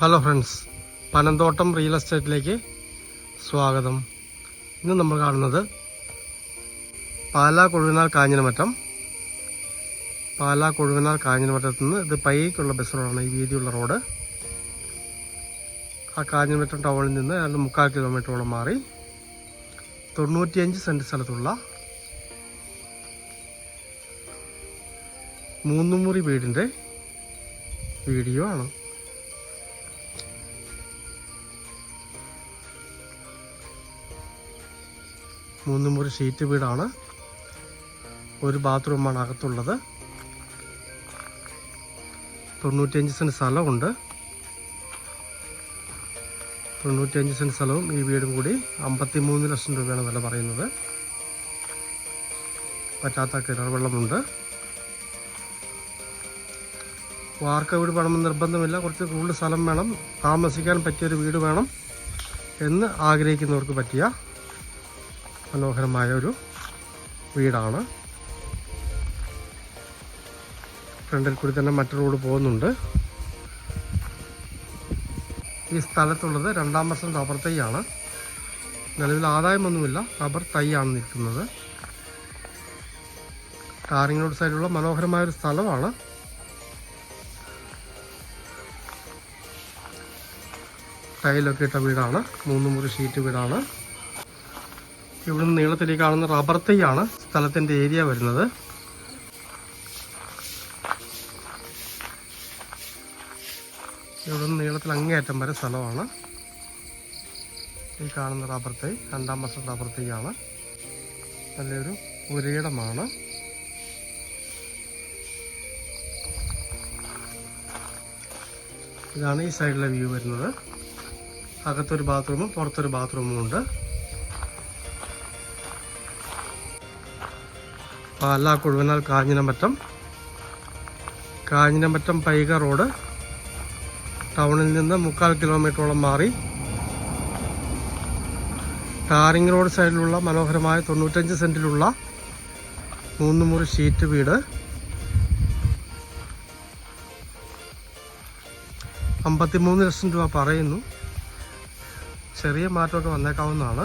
Hello friends Panamthottam real എസ്റ്റേറ്റിലേക്ക് സ്വാഗതം. ഇന്ന് നമ്മൾ കാണുന്നത് പാലാ കൊഴുവനാൽ കാഞ്ഞിരമറ്റം. പാലാ കൊഴുവനാൽ കാഞ്ഞിരമറ്റത്ത് നിന്ന് ഇത് പൈക്കുള്ള ബസ് റോഡാണ് ഈ വീതിയുള്ള റോഡ് ആ കാഞ്ഞിരമറ്റം ടൗണിൽ നിന്ന് ഏതാണ്ട് മുക്കാൽ കിലോമീറ്ററോളം മാറി. തൊണ്ണൂറ്റിയഞ്ച് സെന്റ് സ്ഥലത്തുള്ള മൂന്നുമുറി വീടിന്റെ വീഡിയോ ആണ്. മൂന്ന് മുറി ഷീറ്റ് വീടാണ്. ഒരു ബാത്റൂമാണ് അകത്തുള്ളത്. തൊണ്ണൂറ്റിയഞ്ച് സെന്റ് സ്ഥലമുണ്ട്. തൊണ്ണൂറ്റിയഞ്ച് സെന്റ് സ്ഥലവും ഈ വീടും കൂടി അമ്പത്തി മൂന്ന് ലക്ഷം രൂപയാണ് വില പറയുന്നത്. പറ്റാത്ത കിണർ വെള്ളമുണ്ട്. വാർക്ക വീട് വേണമെന്ന് നിർബന്ധമില്ല. കുറച്ച് കൂടുതൽ സ്ഥലം വേണം. താമസിക്കാൻ പറ്റിയൊരു വീട് വേണം എന്ന് ആഗ്രഹിക്കുന്നവർക്ക് പറ്റിയ മനോഹരമായ ഒരു വീടാണ്. ഫ്രണ്ടിൽ കൂടി തന്നെ മറ്റു റോഡ് പോകുന്നുണ്ട്. ഈ സ്ഥലത്തുള്ളത് രണ്ടാം വർഷം റബ്ബർ തൈയാണ് നിലവിൽ ആദായമൊന്നുമില്ല റബ്ബർ തൈയാണ് നിൽക്കുന്നത്. റോഡ് സൈഡിലുള്ള മനോഹരമായ ഒരു സ്ഥലമാണ്. ടൈലൊക്കെ ഇട്ട വീടാണ് മൂന്ന് മുറി ഷീറ്റ് വീടാണ്. ഇവിടുന്ന് നീളത്തിലേക്ക് കാണുന്ന റബ്ബർ തൈയാണ് സ്ഥലത്തിന്റെ ഏരിയ വരുന്നത്. ഇവിടുന്ന് നീളത്തിൽ അങ്ങേയറ്റം വരെ സ്ഥലമാണ്. ഈ കാണുന്ന റബ്ബർ തൈ രണ്ടാം വർഷം റബ്ബർ തൈയാണ്. നല്ലൊരു പുരയിടമാണ്. ഇതാണ് ഈ സൈഡിലെ വ്യൂ വരുന്നത്. അകത്തൊരു ബാത്റൂമും പുറത്തൊരു ബാത്റൂമും ഉണ്ട്. പാലാ കുഴുവനാൽ കാഞ്ഞിരമറ്റം കാഞ്ഞിരമറ്റം പൈക റോഡ്. ടൗണിൽ നിന്ന് മുക്കാൽ കിലോമീറ്ററോളം മാറി. ടാറിംഗ് റോഡ് സൈഡിലുള്ള മനോഹരമായ തൊണ്ണൂറ്റഞ്ച് സെന്റിലുള്ള മൂന്ന് മുറി ഷീറ്റ് വീട്. അമ്പത്തിമൂന്ന് ലക്ഷം രൂപ പറയുന്നു. ചെറിയ മാറ്റമൊക്കെ വന്നേക്കാവുന്നതാണ്.